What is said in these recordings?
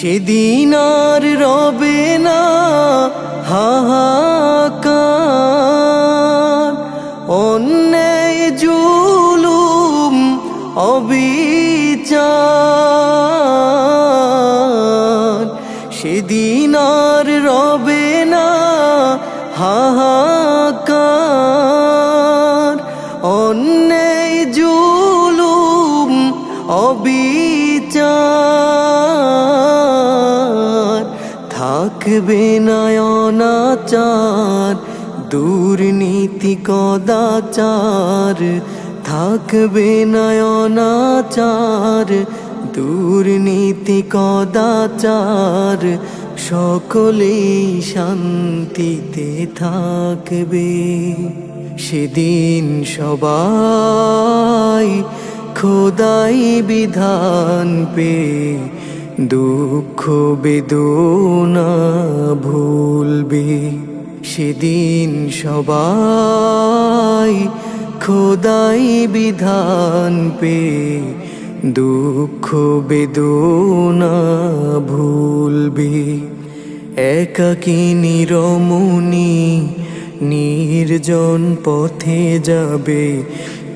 সেদিন আর রবে না হাহাকার। অন্যায় জুলুম অবিচার থাকবে না অনাচার দুর্নীতি কদাচার, থাকবে না অনাচার দুর্নীতি কদাচার, সকলেই শান্তিতে থাকবে। সেদিন সবাই খোদাই বিধান পে দুঃখ বেদনা ভুলবে সেদিন সবাই খোদাই বিধান পে দুঃখ বেদনা ভুলবে একাকী নিরমণি নির্জন পথে যাবে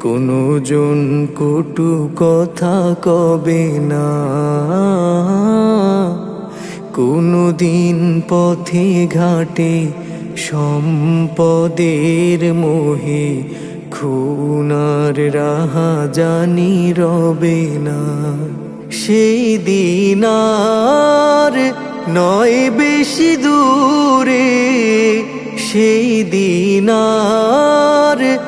কোনো জন কটু কথা কবে না। কোনো দিন পথে ঘাটে সম্পদের মোহে খুনার রাহা জানি রবে না। সেই দিন আর নয় বেশি দূরে, সেই দিন আর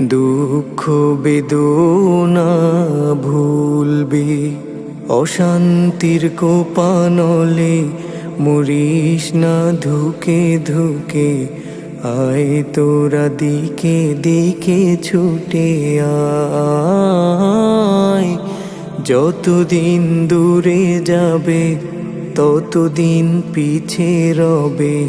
দুঃখ বেদনা ভুলবে, অশান্তির কোপানলে মরিস না ধুকে ধুকে, আয় তোরা দিকে দিকে ছুটে আয়। যতদিন দূরে যাবে, ততদিন পিছে রবে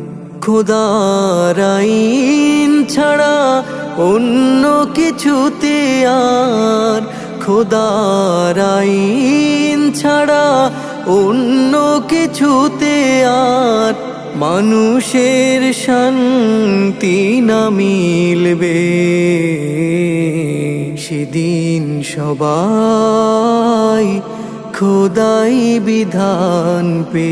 খোদার আইন ছাড়া অন্য কিছুতে আর খোদার আইন ছাড়া অন্য কিছুতে আর মানুষের শান্তি না মিলবে। সেদিন সবাই খোদাই বিধান পে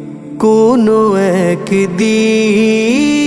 কোনো একদিন।